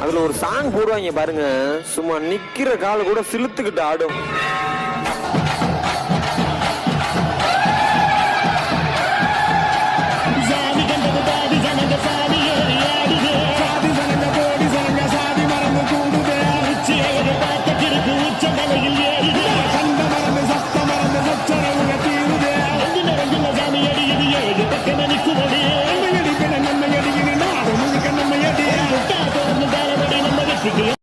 அதுல ஒரு சாங் போடுவாங்க பாருங்க. சும்மா நிக்கிற கால கூட சிலுத்துக்கிட்டு ஆடும். Michigan.